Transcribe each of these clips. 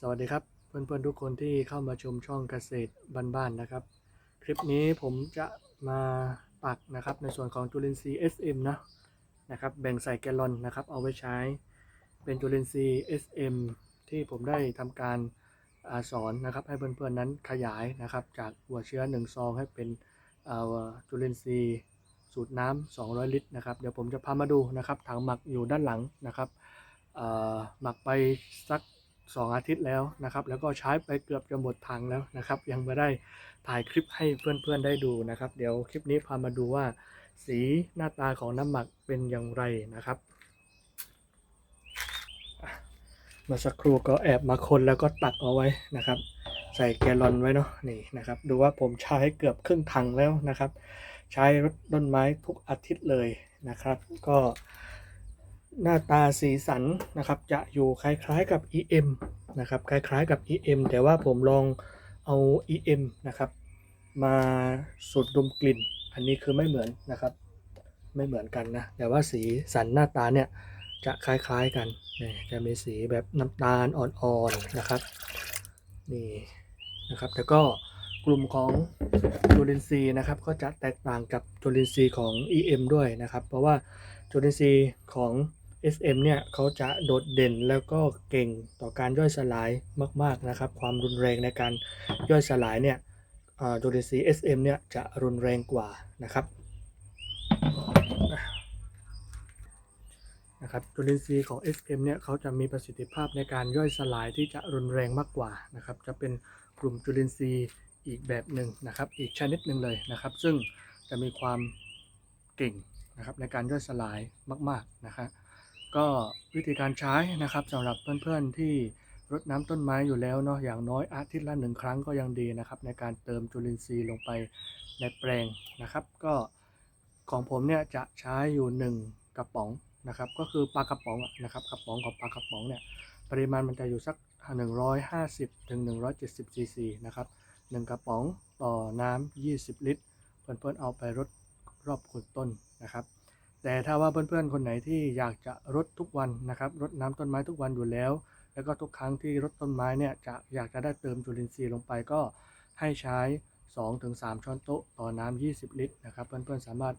สวัสดีครับ เพื่อนๆทุกคนที่เข้ามาชมช่องเกษตรบ้านๆนะครับ คลิปนี้ผมจะมาปักนะครับในส่วนของจุลินทรีย์ SM นะนะครับแบ่งใส่แกลลอนนะครับ เอาไว้ใช้เป็นจุลินทรีย์ SM ที่ผมได้ทำการอาสอนนะครับ ให้เพื่อนๆนั้นขยายนะครับ จากหัวเชื้อ1ซองให้เป็นจุลินทรีย์สูตรน้ำ200 ลิตรนะครับเดี๋ยวผมจะพามาดูนะครับถังหมักอยู่ด้านหลังนะครับหมักไปสัก สองอาทิตย์แล้วนะครับ แล้วก็ใช้ไปเกือบจะหมดถังแล้วนะครับ ยังไม่ได้ถ่ายคลิปให้เพื่อนๆได้ดูนะครับ เดี๋ยวคลิปนี้พามาดูว่า สีหน้าตาของน้ำหมักเป็นอย่างไรนะครับมื่อสักครู่ก็แอบมาคนแล้วก็ตักเอาไว้นะครับ ใส่แกลลอนไว้เนาะนี่นะครับ ดูว่าผมใช้เกือบครึ่งถังแล้วนะครับ ใช้รถต้นไม้ทุกอาทิตย์เลยนะครับ ก็ หน้าตาสีสันนะครับจะอยู่คล้ายๆกับ EM นะครับคล้ายๆกับ EM แต่ว่าผมลองเอา EM นะครับ มาสูดดมกลิ่น อันนี้คือไม่เหมือนนะครับ ไม่เหมือนกันนะ แต่ว่าสีสันหน้าตาเนี่ยจะคล้ายๆกันนี่จะมีสีแบบน้ำตาลอ่อนๆนะครับนี่นะครับแล้วก็กลุ่มของจุลินทรีย์นะครับ ก็จะแตกต่างกับจุลินทรีย์ของ EM ด้วยนะครับ เพราะว่าจุลินทรีย์ของ SM เนี่ยเขาจะโดดเด่นแล้วก็เก่งต่อการย่อยสลายมากๆนะครับ ความรุนแรงในการย่อยสลายเนี่ยเอ่อจุลินทรีย์ SM เนี่ยจะรุนแรงกว่านะครับนะครับจุลินทรีย์ของ SM เนี่ยเขาจะมีประสิทธิภาพในการย่อยสลายที่จะรุนแรงมากกว่านะครับจะเป็นกลุ่มจุลินทรีย์อีกแบบหนึ่งนะครับอีกชนิดหนึ่งเลยนะครับ ซึ่งจะมีความเก่งนะครับในการย่อยสลายมาก ๆ นะครับ ก็วิธีการใช้นะครับสำหรับเพื่อนๆที่รดน้ำต้นไม้อยู่แล้วเนาะอย่างน้อยอาทิตย์ละหนึ่งครั้งก็ยังดีนะครับ ในการเติมจุลินทรีย์ลงไปในแปลงนะครับ ก็ของผมเนี่ยจะใช้อยู่1กระป๋องนะครับ ก็คือปลากระป๋องนะครับกระป๋องของปลากระป๋องเนี่ยปริมาณมันจะอยู่สัก 150ถึง170ซีซีนะครับหนึ่งกระป๋องต่อน้ำ20 ลิตร เพื่อนๆเอาไปรดรอบโคนต้นนะครับ แต่ถ้าว่าเพื่อนๆคนไหนที่อยากจะรดทุกวันนะครับรดน้ำต้นไม้ทุกวันอยู่แล้ว แล้วก็ทุกครั้งที่รดต้นไม้เนี่ยจะอยากจะได้เติมจุลินทรีย์ลงไปก็ให้ใช้ 2-3 ช้อนโต๊ะต่อน้ำ20 ลิตรนะครับเพื่อนๆสามารถ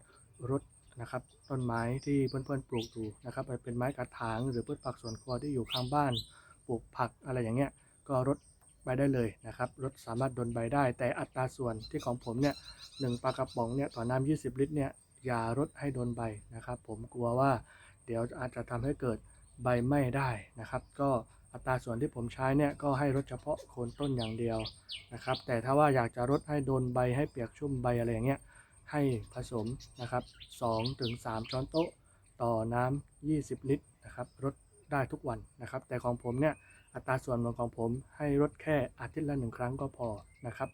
รดนะครับต้นไม้ที่เพื่อนๆปลูกอยู่นะครับไปเป็นไม้กระถางหรือพืชผักสวนครัวที่อยู่ข้างบ้าน ปลูกผักอะไรอย่างเงี้ยก็รดไปได้เลยนะครับรดสามารถดนใบได้ แต่อัตราส่วนที่ของผมเนี่ยหนึ่งปลากระป๋องเนี่ยต่อน้ำ20 ลิตรเนี่ย อย่ารดให้โดนใบนะครับ ผมกลัวว่าเดี๋ยวอาจจะทำให้เกิดใบไหม้ได้นะครับ ก็อัตราส่วนที่ผมใช้เนี่ยก็ให้รดเฉพาะโคนต้นอย่างเดียวนะครับ แต่ถ้าว่าอยากจะรดให้โดนใบให้เปียกชุ่มใบอะไรอย่างเงี้ยให้ผสมนะครับ2ถึง3ช้อนโต๊ะต่อน้ำ20 ลิตรนะครับรดได้ทุกวันนะครับ แต่ของผมเนี่ยอัตราส่วนของผมให้รดแค่อาทิตย์ละหนึ่งครั้งก็พอนะครับ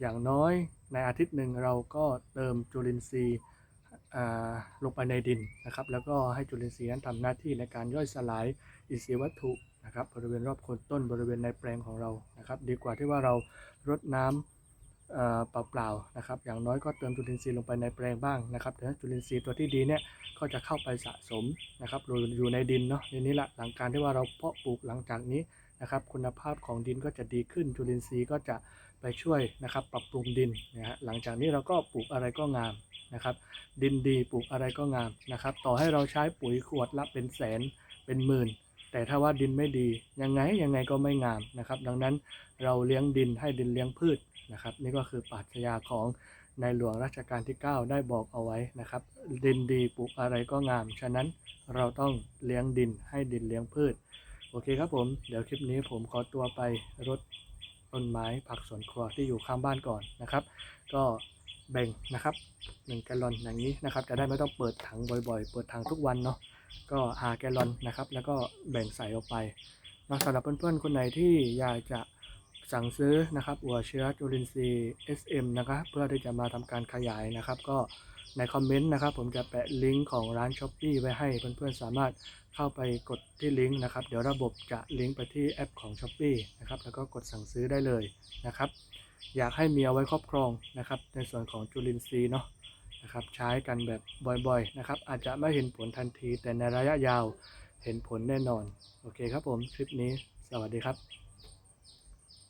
อย่างน้อยในอาทิตย์หนึ่งเราก็เติมจุลินทรีย์ ลงไปในดินนะครับ แล้วก็ให้จุลินทรีย์นั้นทำหน้าที่ในการย่อยสลายอินทรีย์วัตถุนะครับ บริเวณรอบโคนต้นบริเวณในแปลงของเรานะครับ ดีกว่าที่ว่าเรารดน้ำเอ่อเปล่าๆนะครับ อย่างน้อยก็เติมจุลินทรีย์ลงไปในแปลงบ้างนะครับเดี๋ยวจุลินทรีย์ตัวที่ดีเนี่ยก็จะเข้าไปสะสมนะครับอยู่อยู่ในดินเนาะในนี้แหละหลังการที่ว่าเราเพาะปลูกหลังจากนี้ นะครับคุณภาพของดินก็จะดีขึ้นจุลินทรีย์ก็จะไปช่วยนะครับปรับปรุงดินนะฮะหลังจากนี้เราก็ปลูกอะไรก็งามนะครับ ดินดีปลูกอะไรก็งามนะครับ ต่อให้เราใช้ปุ๋ยขวดละเป็นแสนเป็นหมื่น แต่ถ้าว่าดินไม่ดียังไงยังไงก็ไม่งามนะครับ ดังนั้นเราเลี้ยงดินให้ดินเลี้ยงพืชนะครับ นี่ก็คือปรัชญาของในหลวงรัชกาลที่ 9 ได้บอกเอาไว้นะครับ ดินดีปลูกอะไรก็งาม ฉะนั้นเราต้องเลี้ยงดินให้ดินเลี้ยงพืช โอเคครับผม เดี๋ยวคลิปนี้ผมขอตัวไปรดต้นไม้ผักสวนครัวที่อยู่ข้างบ้านก่อนนะครับ ก็แบ่งนะครับหนึ่งแกลลอนอย่างนี้นะครับ จะได้ไม่ต้องเปิดถังบ่อยๆ เปิดถังทุกวันเนาะ ก็หาแกลลอนนะครับ แล้วก็แบ่งใส่ออกไปนะสำหรับเพื่อนๆ คนไหนที่อยากจะสั่งซื้อนะครับหัวเชื้อจุลินทรีย์ SM นะครับ เพื่อที่จะมาทำการขยายนะครับ ก็ ในคอมเมนต์นะครับผมจะแปะลิงก์ของร้าน s h อ p e e ไว้ให้เพื่อนๆสามารถเข้าไปกดที่ลิงก์นะครับ เดี๋ยวระบบจะลิงก์ไปที่แอปของ s h อ p e e นะครับแล้วก็กดสั่งซื้อได้เลยนะครับ อยากให้มีเอาไว้ครอบครองนะครับ ในส่วนของจุลินทรีย์เนาะนะครับใช้กันแบบบ่อยๆนะครับอาจจะไม่เห็นผลทันทีแต่ในระยะยาวเห็นผลแน่นอน โอเคครับผมคลิปนี้สวัสดีครับ